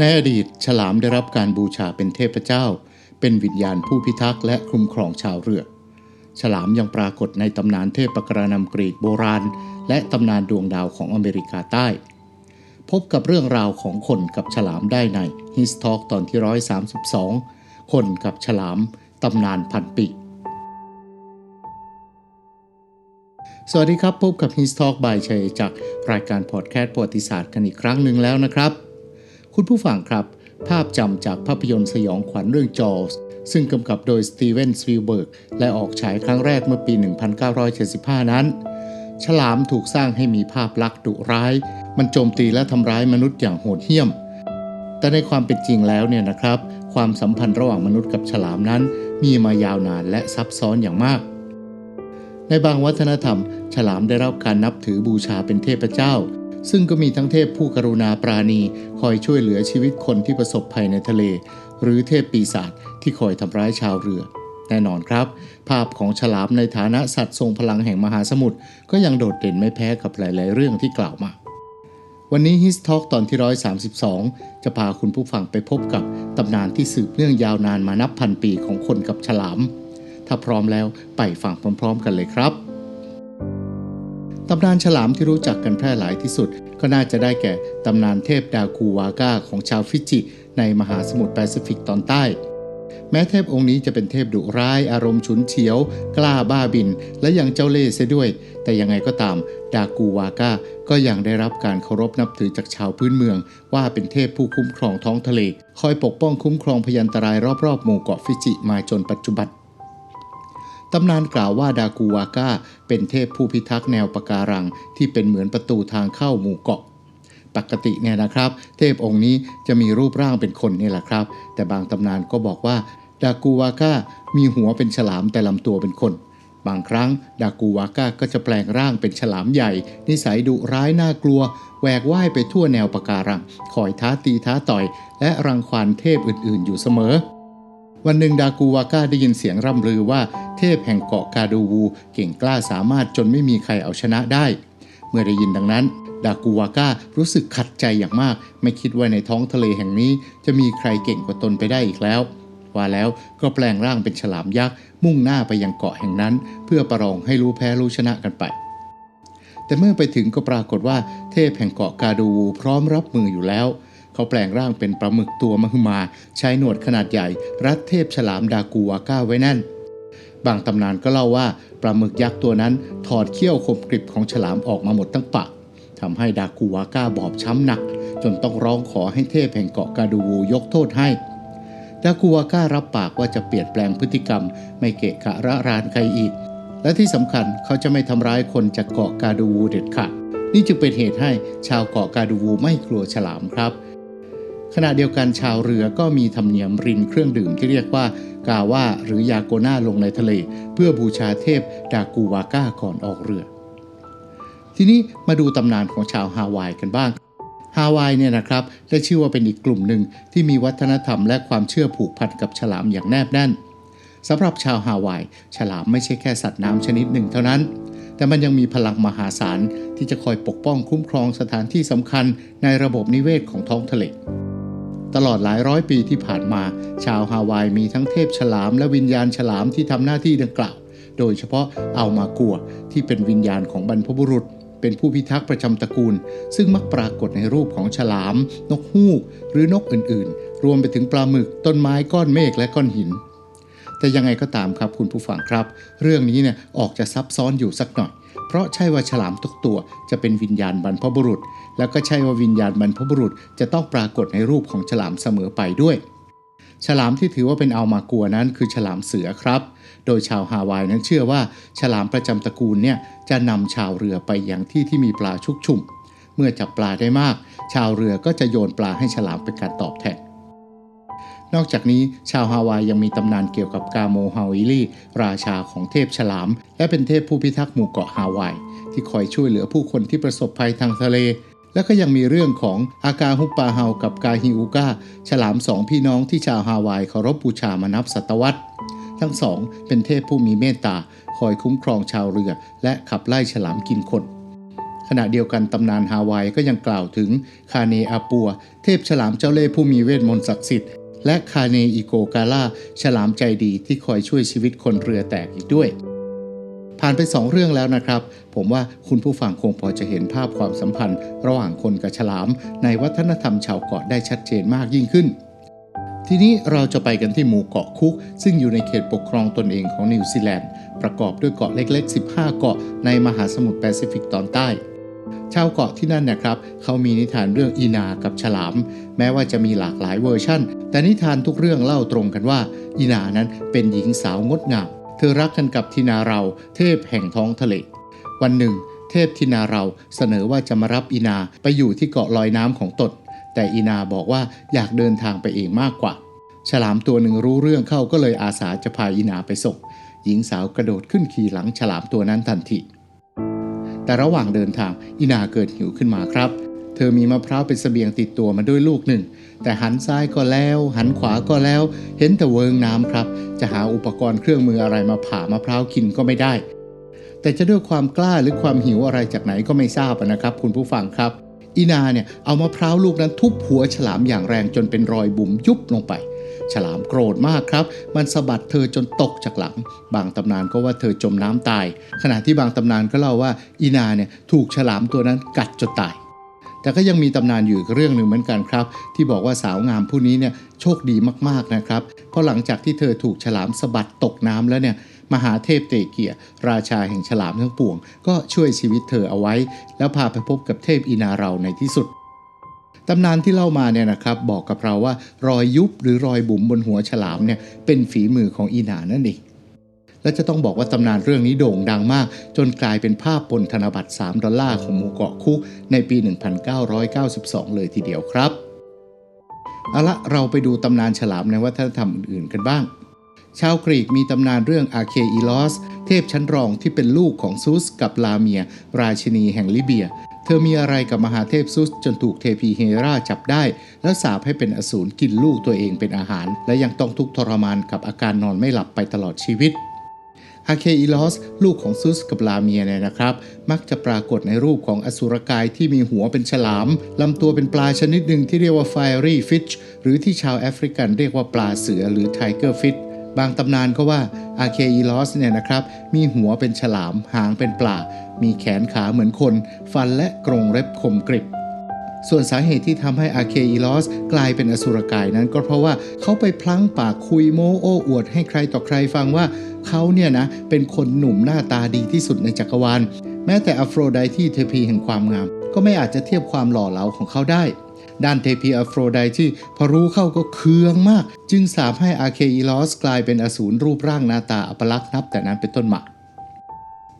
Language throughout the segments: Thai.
ในอดีตฉลามได้รับการบูชาเป็นเทพเจ้า เป็นวิญญาณผู้พิทักษ์และคุ้มครองชาวเรือ ฉลามยังปรากฏในตำนานเทพปกรณำกรีกโบราณ และตำนานดวงดาวของอเมริกาใต้ พบกับเรื่องราวของคนกับฉลามได้ใน His Talk ตอนที่ 132 คนกับฉลามตำนานพันปีสวัสดีครับ พบกับ His Talk by ชัยจากรายการพอดแคสต์ประวัติศาสตร์กันอีกครั้งหนึ่งแล้วนะครับ คุณผู้ฟังครับ ภาพจำจากภาพยนตร์สยองขวัญเรื่องจอสซึ่งกำกับโดยสตีเวนสวีเบิร์กและออกฉายครั้งแรกเมื่อปี 1975 นั้น ฉลามถูกสร้างให้มีภาพลักษณ์ดุร้าย มันโจมตีและทำร้ายมนุษย์อย่างโหดเหี้ยม แต่ในความเป็นจริงแล้วเนี่ยนะครับ ความสัมพันธ์ระหว่างมนุษย์กับฉลามนั้น มีมายาวนานและซับซ้อนอย่างมาก ในบางวัฒนธรรม ฉลามได้รับการนับถือบูชาเป็นเทพเจ้า ซึ่งก็มีทั้งเทพผู้กรุณาปราณี คอยช่วยเหลือชีวิตคนที่ประสบภัยในทะเล หรือเทพปีศาจที่คอยทำร้ายชาวเรือ แน่นอนครับ ภาพของฉลามในฐานะสัตว์ทรงพลังแห่งมหาสมุทรก็ยังโดดเด่นไม่แพ้กับหลาย ๆ เรื่องที่กล่าวมา วันนี้ His Talk ตอนที่ 132 จะพาคุณผู้ฟังไปพบกับตำนานที่สืบเนื่องยาวนานมานับพันปีของคนกับฉลาม ถ้าพร้อมแล้วไปฟังพร้อม ๆ กันเลยครับ ตำนานฉลามที่รู้จักกันแพร่หลายที่สุด ก็น่าจะได้แก่ตำนานเทพดากูวาก้าของชาวฟิจิ ในมหาสมุทรแปซิฟิกตอนใต้ แม้เทพองค์นี้จะเป็นเทพดุร้ายอารมณ์ฉุนเฉียว กล้าบ้าบิน และยังเจ้าเล่ห์เสียด้วย แต่ยังไงก็ตาม ดากูวาก้าก็ยังได้รับการเคารพนับถือจากชาวพื้นเมือง ว่าเป็นเทพผู้คุ้มครองท้องทะเล คอยปกป้องคุ้มครองพยันตรายรอบๆหมู่เกาะฟิจิมาจนปัจจุบัน ตำนานกล่าวว่าดากูวาก้าเป็นเทพผู้พิทักษ์แนวปะการัง ที่เป็นเหมือนประตูทางเข้าหมู่เกาะ ปกติเนี่ยนะครับ เทพองค์นี้จะมีรูปร่างเป็นคนนี่แหละครับ แต่บางตำนานก็บอกว่าดากูวาก้ามีหัวเป็นฉลามแต่ลำตัวเป็นคน บางครั้งดากูวาก้าก็จะแปลงร่างเป็นฉลามใหญ่ นิสัยดุร้ายน่ากลัวแหวกว่ายไปทั่วแนวปะการังคอยท้าตีท้าต่อย และรังควานเทพอื่นๆ อยู่เสมอ วันหนึ่งดากูวาก้าได้ยินเสียงร่ำลือว่าเทพแห่งเกาะกาดูวูเก่งกล้าสามารถจนไม่มีใครเอาชนะได้ เมื่อได้ยินดังนั้น ดากูวาก้ารู้สึกขัดใจอย่างมาก ไม่คิดว่าในท้องทะเลแห่งนี้ จะมีใครเก่งกว่าตนไปได้อีกแล้ว ว่าแล้วก็แปลงร่างเป็นฉลามยักษ์มุ่งหน้าไปยังเกาะแห่งนั้น เพื่อประลองให้รู้แพ้รู้ชนะกันไป แต่เมื่อไปถึงก็ปรากฏว่าเทพแห่งเกาะกาดูวูพร้อมรับมืออยู่แล้วเเขาแปลงร่างเป็นปลาหมึกตัวมหึมา ใช้หนวดขนาดใหญ่ รัดเทพฉลามดากูวาก้าไว้แน่น บางตำนานก็เล่าว่าปลาหมึกยักษ์ตัวนั้น ถอดเขี้ยวคมกริบของฉลามออกมาหมดทั้งปากทำให้ดากูวาก้าบอบช้ำหนัก จนต้องร้องขอให้เทพแห่งเกาะกาดูวูยกโทษให้ดากูวาก้ารับปากว่าจะเปลี่ยนแปลงพฤติกรรม ไม่เกะกะระรานใครอีก และที่สำคัญเขาจะไม่ทำร้ายคนจากเกาะกาดูวูเด็ดขาดนี่จึงเป็นเหตุให้ชาวเกาะกาดูวูไม่กลัวฉลามครับ ขณะเดียวกันชาวเรือก็มีธรรมเนียมรินเครื่องดื่มที่เรียกว่ากาว่าหรือยาโกน่าลงในทะเล เพื่อบูชาเทพดากูวาก้าก่อนออกเรือ ทีนี้มาดูตำนานของชาวฮาวายกันบ้าง ฮาวายเนี่ยนะครับได้ชื่อว่าเป็นอีกกลุ่มหนึ่งที่มีวัฒนธรรมและความเชื่อผูกพันกับฉลามอย่างแนบแน่นสำหรับชาวฮาวาย ฉลามไม่ใช่แค่สัตว์น้ำชนิดหนึ่งเท่านั้น แต่มันยังมีพลังมหาศาลที่จะคอยปกป้องคุ้มครองสถานที่สำคัญในระบบนิเวศของท้องทะเล ตลอดหลายร้อยปีที่ผ่านมา ชาวฮาวายมีทั้งเทพฉลามและวิญญาณฉลามที่ทำหน้าที่ดังกล่าว โดยเฉพาะเอามากัวที่เป็นวิญญาณของบรรพบุรุษ เป็นผู้พิทักษ์ประจำตระกูล ซึ่งมักปรากฏในรูปของฉลาม นกฮูก หรือนกอื่นๆ รวมไปถึงปลาหมึกต้นไม้ก้อนเมฆและก้อนหิน แต่ยังไงก็ตามครับคุณผู้ฟังครับ เรื่องนี้เนี่ยออกจะซับซ้อนอยู่สักหน่อย ราะใช่ว่าฉลามทุกตัวจะเป็นวิญญาณบรรพบุรุษ แล้วก็ใช่ว่าวิญญาณบรรพบุรุษจะต้องปรากฏในรูปของฉลามเสมอไปด้วย ฉลามที่ถือว่าเป็นอัลมากัวนั้นคือฉลามเสือครับ โดยชาวฮาวายนั้นเชื่อว่าฉลามประจำตระกูลเนี่ยจะนำชาวเรือไปยังที่ที่มีปลาชุกชุม เมื่อจับปลาได้มาก ชาวเรือก็จะโยนปลาให้ฉลามเป็นการตอบแทน นอกจากนี้ชาวฮาวายยังมีตำนานเกี่ยวกับกาโมฮาวิลีราชาของเทพฉลาม และเป็นเทพผู้พิทักษ์หมู่เกาะฮาวาย ที่คอยช่วยเหลือผู้คนที่ประสบภัยทางทะเล และก็ยังมีเรื่องของอากาฮุปปาเฮากับกาฮิอุกาฉลามสองพี่น้องที่ชาวฮาวายเคารพบูชามานับศตวรรษ ทั้งสองเป็นเทพผู้มีเมตตาคอยคุ้มครองชาวเรือ และขับไล่ฉลามกินคนขณะเดียวกันตำนานฮาวายก็ยังกล่าวถึงคาเนอาปัว เทพฉลามเจ้าเล่ห์ผู้มีเวทมนต์ศักดิ์สิทธิ์ และคาเนอิโกกาล่าฉลามใจดีที่คอยช่วยชีวิตคนเรือแตกอีกด้วย ผ่านไปสองเรื่องแล้วนะครับ ผมว่าคุณผู้ฟังคงพอจะเห็นภาพความสัมพันธ์ ระหว่างคนกับฉลาม ในวัฒนธรรมชาวเกาะได้ชัดเจนมากยิ่งขึ้นทีนี้เราจะไปกันที่หมู่เกาะคุก ซึ่งอยู่ในเขตปกครองตนเองของนิวซีแลนด์ ประกอบด้วยเกาะเล็กๆ 15 เกาะในมหาสมุทรแปซิฟิกตอนใต้ ชาวเกาะที่นั่นนะครับเขามีนิทานเรื่องอีนากับฉลาม แม้ว่าจะมีหลากหลายเวอร์ชั่น แต่นิทานทุกเรื่องเล่าตรงกันว่า อีนานั้นเป็นหญิงสาวงดงาม เธอรักกันกับทินาเรา เทพแห่งท้องทะเล วันหนึ่ง เทพทินาเราเสนอว่าจะมารับอีนาไปอยู่ที่เกาะลอยน้ำของตนแต่อีนาบอกว่าอยากเดินทางไปเองมากกว่า ฉลามตัวหนึ่งรู้เรื่องเข้าก็เลยอาสาจะพาอีนาไปส่ง หญิงสาวกระโดดขึ้นขี่หลังฉลามตัวนั้นทันที แต่ระหว่างเดินทางอีนาเกิดหิวขึ้นมาครับ เธอมีมะพร้าวเป็นเสบียงติดตัวมาด้วยลูกหนึ่ง แต่หันซ้ายก็แล้ว หันขวาก็แล้ว เห็นแต่เวิงน้ำครับ จะหาอุปกรณ์เครื่องมืออะไรมาผ่ามะพร้าวกินก็ไม่ได้ แต่จะด้วยความกล้าหรือความหิวอะไรจากไหนก็ไม่ทราบนะครับ คุณผู้ฟังครับอีนาเนี่ยเอามะพร้าวลูกนั้นทุบหัวฉลามอย่างแรงจนเป็นรอยบุ๋มยุบลงไป ฉลามโกรธมากครับ มันสะบัดเธอจนตกจากหลัง บางตำนานก็ว่าเธอจมน้ำตาย ขณะที่บางตำนานก็เล่าว่าอีนาเนี่ยถูกฉลามตัวนั้นกัดจนตายแต่ก็ยังมีตำนานอยู่เรื่องหนึ่งเหมือนกันครับ ที่บอกว่าสาวงามผู้นี้เนี่ยโชคดีมากๆนะครับ เพราะหลังจากที่เธอถูกฉลามสะบัดตกน้ำแล้วเนี่ยมหาเทพเตเกีย ราชาแห่งฉลามทั้งปวง ก็ช่วยชีวิตเธอเอาไว้ แล้วพาไปพบกับเทพอีนาเราในที่สุด ตำนานที่เล่ามาเนี่ยนะครับบอกกับเราว่ารอยยุบหรือรอยบุ๋มบนหัวฉลามเนี่ยเป็นฝีมือของอีหนานั่นเองและจะต้องบอกว่าตำนานเรื่องนี้โด่งดังมาก จนกลายเป็นภาพบนธนบัตร 3 ดอลลาร์ของหมู่เกาะคุกในปี 1992 เลยทีเดียวครับ เอาละเราไปดูตำนานฉลามในวัฒนธรรมอื่นๆกันบ้าง ชาวกรีกมีตำนานเรื่องอาเคอีลอส เทพชั้นรองที่เป็นลูกของซุสกับลาเมีย ราชินีแห่งลิเบีย เธอมีอะไรกับมหาเทพซุสจนถูกเทพีเฮราจับได้ แล้วสาปให้เป็นอสูรกินลูกตัวเองเป็นอาหาร และยังต้องทุกข์ทรมานกับอาการนอนไม่หลับไปตลอดชีวิตอาเคอีลอส ลูกของซุสกับลาเมียเนี่ยนะครับ มักจะปรากฏในรูปของอสุรกายที่มีหัวเป็นฉลาม ลำตัวเป็นปลาชนิดหนึ่งที่เรียกว่า fiery fish หรือที่ชาวแอฟริกันเรียกว่าปลาเสือหรือ tiger fish บางตำนานก็ว่าอาเคอีลอสเนี่ยนะครับ มีหัวเป็นฉลาม หางเป็นปลา มีแขนขาเหมือนคน ฟันและกรงเล็บคมกริบ ส่วนสาเหตุที่ทำให้อาเคอีลอสกลายเป็นอสุรกายนั้นก็เพราะว่าเขาไปพลั้งปากคุยโม้โอ้อวดให้ใครต่อใครฟังว่าเขาเนี่ยนะเป็นคนหนุ่มหน้าตาดีที่สุดในจักรวาล แม้แต่อโฟรไดที่เทพีแห่งความงาม ก็ไม่อาจจะเทียบความหล่อเหลาของเขาได้ ด้านเทพีอโฟรไดที่พอรู้เข้าก็เคืองมาก จึงสาปให้อาเคอีลอสกลายเป็นอสูรรูปร่างหน้าตาอัปลักษณ์นับแต่นั้นเป็นต้นมา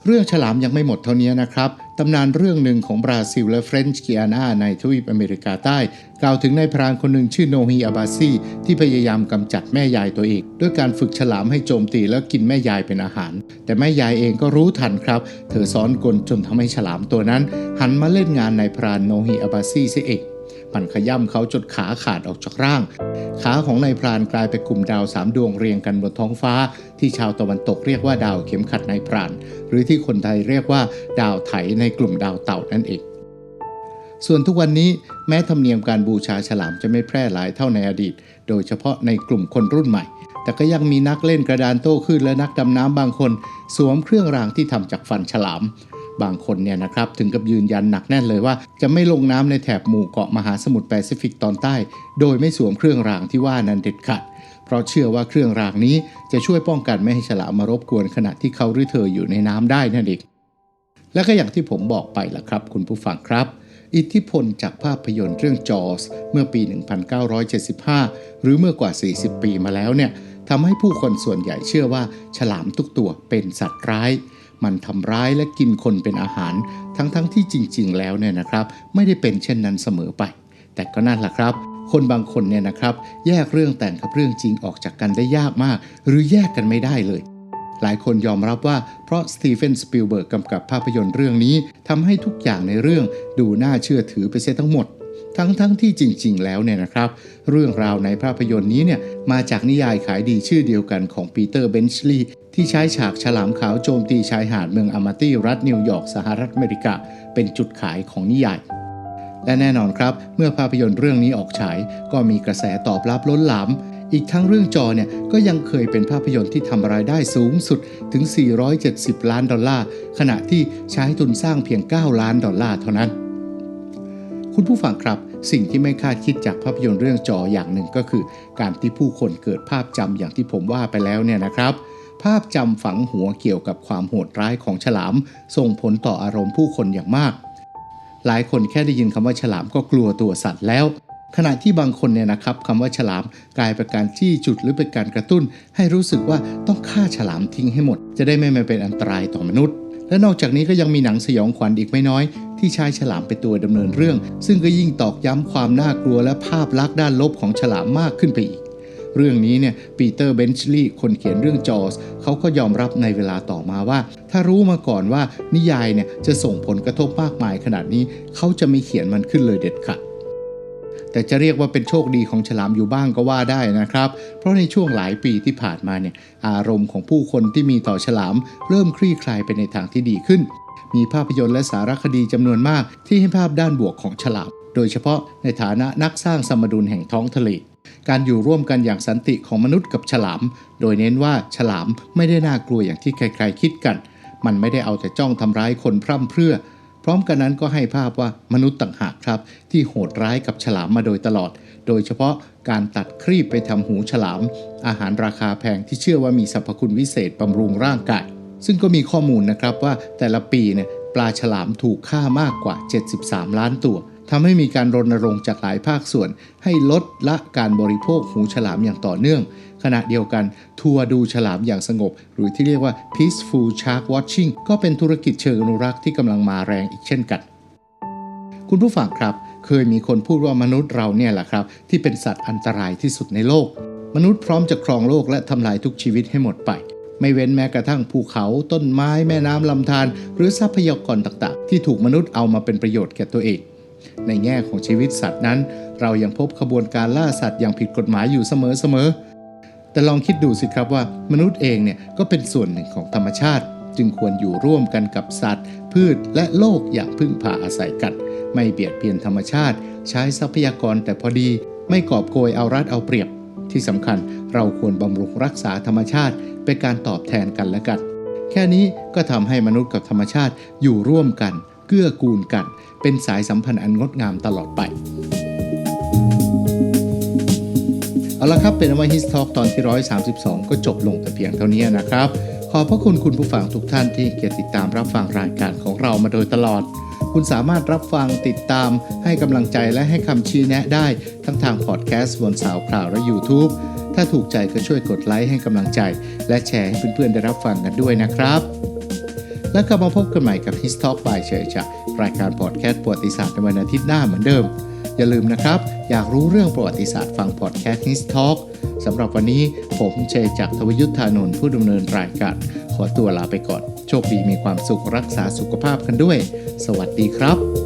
เรื่องฉลามยังไม่หมดเท่านี้นะครับ ตำนานเรื่องหนึ่งของบราซิลและเฟรนช์กิอานาในทวีปอเมริกาใต้ กล่าวถึงนายพรานคนหนึ่งชื่อโนฮีอาบาซีที่พยายามกำจัดแม่ยายตัวเอง ด้วยการฝึกฉลามให้โจมตีแล้วกินแม่ยายเป็นอาหาร แต่แม่ยายเองก็รู้ทันครับ เธอซ้อนกลจนทำให้ฉลามตัวนั้น หันมาเล่นงานนายพรานโนฮีอาบาซีเสียเอง มันขย่ำเขาจนขาขาดออกจากร่าง ขาของนายพรานกลายเป็นกลุ่มดาวสามดวงเรียงกันบนท้องฟ้า ที่ชาวตะวันตกเรียกว่าดาวเข็มขัดนายพราน หรือที่คนไทยเรียกว่า ดาวไถในกลุ่มดาวเต่านั่นเองส่วนทุกวันนี้แม้ธรรมเนียมการบูชาฉลามจะไม่แพร่หลายเท่าในอดีต โดยเฉพาะในกลุ่มคนรุ่นใหม่ แต่ก็ยังมีนักเล่นกระดานโต้คลื่นและนักดำน้ำบางคน สวมเครื่องรางที่ทำจากฟันฉลาม บางคนเนี่ยนะครับถึงกับยืนยันหนักแน่นเลยว่า จะไม่ลงน้ำในแถบหมู่เกาะมหาสมุทรแปซิฟิกตอนใต้ โดยไม่สวมเครื่องรางที่ว่านั้นเด็ดขาดเพราะเชื่อว่าเครื่องรางนี้จะช่วยป้องกันไม่ให้ฉลามมารบกวนขณะที่เขาหรือเธออยู่ในน้ำได้นั่นเองและก็อย่างที่ผมบอกไปล่ะครับ คุณผู้ฟังครับ อิทธิพลจากภาพยนตร์เรื่องจอสเมื่อปี 1975 หรือเมื่อกว่า 40 ปีมาแล้วเนี่ยทำให้ผู้คนส่วนใหญ่เชื่อว่า ฉลามทุกตัวเป็นสัตว์ร้าย มันทำร้ายและกินคนเป็นอาหาร ทั้งๆทที่จริง ๆ แล้วเนี่ยนะครับ ไม่ได้เป็นเช่นนั้นเสมอไป แต่ก็นั่นแหละครับ คนบางคนเนี่ยนะครับ แยกเรื่องแต่งกับเรื่องจริงออกจากกันได้ยากมาก หรือแยกกันไม่ได้เลยหลายคนยอมรับว่าเพราะสตีเฟนสปิลเบิร์กกำกับภาพยนตร์เรื่องนี้ทำให้ทุกอย่างในเรื่องดูน่าเชื่อถือไปเสียทั้งหมด ทั้งๆทที่จริง ๆ แล้วเนี่ยนะครับ เรื่องราวในภาพยนตร์นี้เนี่ยมาจากนิยายขายดีชื่อเดียวกันของปีเตอร์เบนชลีย์ที่ใช้ฉากฉลามขาวโจมตีชายหาดเมืองอามาตี้รัฐนิวยอร์กสหรัฐอเมริกา เป็นจุดขายของนิยายและแน่นอนครับ เมื่อภาพยนตร์เรื่องนี้ออกฉาย ก็มีกระแสตอบรับล้นหลาม อีกทั้งเรื่องจอเนี่ยก็ยังเคยเป็นภาพยนตร์ที่ทำรายได้สูงสุดถึง 470 ล้านดอลลาร์ ขณะที่ใช้ทุนสร้างเพียง 9 ล้านดอลลาร์เท่านั้น คุณผู้ฟังครับ สิ่งที่ไม่คาดคิดจากภาพยนตร์เรื่องจออย่างหนึ่งก็คือ การที่ผู้คนเกิดภาพจำอย่างที่ผมว่าไปแล้วเนี่ยนะครับ ภาพจำฝังหัวเกี่ยวกับความโหดร้ายของฉลาม ส่งผลต่ออารมณ์ผู้คนอย่างมาก หลายคนแค่ได้ยินคำว่าฉลามก็กลัวตัวสัตว์แล้ว ขณะที่บางคนเนี่ยนะครับคำว่าฉลามกลายเป็นการจี้จุดหรือเป็นการกระตุ้น ให้รู้สึกว่าต้องฆ่าฉลามทิ้งให้หมด จะได้ไม่มาเป็นอันตรายต่อมนุษย์และนอกจากนี้ก็ยังมีหนังสยองขวัญอีกไม่น้อย ที่ใช้ฉลามเป็นตัวดำเนินเรื่อง ซึ่งก็ยิ่งตอกย้ำความน่ากลัวและภาพลักษณ์ด้านลบของฉลามมากขึ้นไปอีก เรื่องนี้เนี่ยปีเตอร์เบนชลีย์คนเขียนเรื่องจอสเขาก็ยอมรับในเวลาต่อมาว่า ถ้ารู้มาก่อนว่านิยายเนี่ยจะส่งผลกระทบมากมายขนาดนี้เขาจะไม่เขียนมันขึ้นเลยเด็ดขาดแต่จะเรียกว่าเป็นโชคดีของฉลามอยู่บ้างก็ว่าได้นะครับ เพราะในช่วงหลายปีที่ผ่านมาเนี่ยอารมณ์ของผู้คนที่มีต่อฉลาม เริ่มคลี่คลายไปในทางที่ดีขึ้น มีภาพยนตร์และสารคดีจำนวนมากที่ให้ภาพด้านบวกของฉลาม โดยเฉพาะในฐานะนักสร้างสมดุลแห่งท้องทะเล การอยู่ร่วมกันอย่างสันติของมนุษย์กับฉลาม โดยเน้นว่าฉลามไม่ได้น่ากลัวอย่างที่ใครๆคิดกัน มันไม่ได้เอาแต่จ้องทำร้ายคนพร่ำเพรื่อ พร้อมกันนั้นก็ให้ภาพว่ามนุษย์ต่างหากครับ ที่โหดร้ายกับฉลามมาโดยตลอด โดยเฉพาะการตัดครีบไปทำหูฉลาม อาหารราคาแพงที่เชื่อว่ามีสรรพคุณวิเศษบำรุงร่างกาย ซึ่งก็มีข้อมูลนะครับว่าแต่ละปีเนี่ยปลาฉลามถูกฆ่ามากกว่า 73 ล้านตัวทำให้มีการรณรงค์จากหลายภาคส่วน ให้ลดละการบริโภคหูฉลามอย่างต่อเนื่อง ขณะเดียวกัน ทัวร์ดูฉลามอย่างสงบ หรือที่เรียกว่า peaceful shark watching ก็เป็นธุรกิจเชิงอนุรักษ์ที่กำลังมาแรงอีกเช่นกัน คุณผู้ฟังครับ เคยมีคนพูดว่ามนุษย์เราเนี่ยแหละครับ ที่เป็นสัตว์อันตรายที่สุดในโลก มนุษย์พร้อมจะครองโลกและทำลายทุกชีวิตให้หมดไป ไม่เว้นแม้กระทั่งภูเขาต้นไม้แม่น้ำลำธารหรือทรัพยากรต่างๆ ที่ถูกมนุษย์เอามาเป็นประโยชน์แก่ตัวเอง ในแง่ของชีวิตสัตว์นั้น เรายังพบขบวนการล่าสัตว์อย่างผิดกฎหมายอยู่เสมอๆแต่ลองคิดดูสิครับว่ามนุษย์เองเนี่ยก็เป็นส่วนหนึ่งของธรรมชาติ จึงควรอยู่ร่วมกันกับสัตว์ พืชและโลกอย่างพึ่งพาอาศัยกัน ไม่เบียดเบียนธรรมชาติ ใช้ทรัพยากรแต่พอดี ไม่กอบโกยเอารัดเอาเปรียบที่สำคัญ เราควรบำรุงรักษาธรรมชาติเป็นการตอบแทนกันและกัน แค่นี้ก็ทำให้มนุษย์กับธรรมชาติอยู่ร่วมกัน เกื้อกูลกัน เป็นสายสัมพันธ์อันงดงามตลอดไปเอาละครับเป็นอว่า His Talk ตอนที่ 132 ก็จบลงแต่เพียงเท่านี้นะครับ ขอบพระคุณคุณผู้ฟังทุกท่านที่เกียรติดตามรับฟังรายการของเรามาโดยตลอด คุณสามารถรับฟังติดตามให้กำลังใจและให้คำชี้แนะได้ทั้งทางพอดแคสต์บนสาวคลาวและ YouTube ถ้าถูกใจก็ช่วยกดไลค์ให้กำลังใจ และแชร์ให้เพื่อนๆได้รับฟังกันด้วยนะครับ แล้วกลับมาพบกันใหม่กับ His Talk by เฉยจากรายการพอดแคสต์ประวัติศาสตร์ในวันอาทิตย์หน้าเหมือนเดิม อย่าลืมนะครับ อยากรู้เรื่องประวัติศาสตร์ฟังพอดแคสต์ His Talk สำหรับวันนี้ผมเชยจากทวยุทธานนท์ผู้ดำเนินรายการขอตัวลาไปก่อน โชคดีมีความสุขรักษาสุขภาพกันด้วย สวัสดีครับ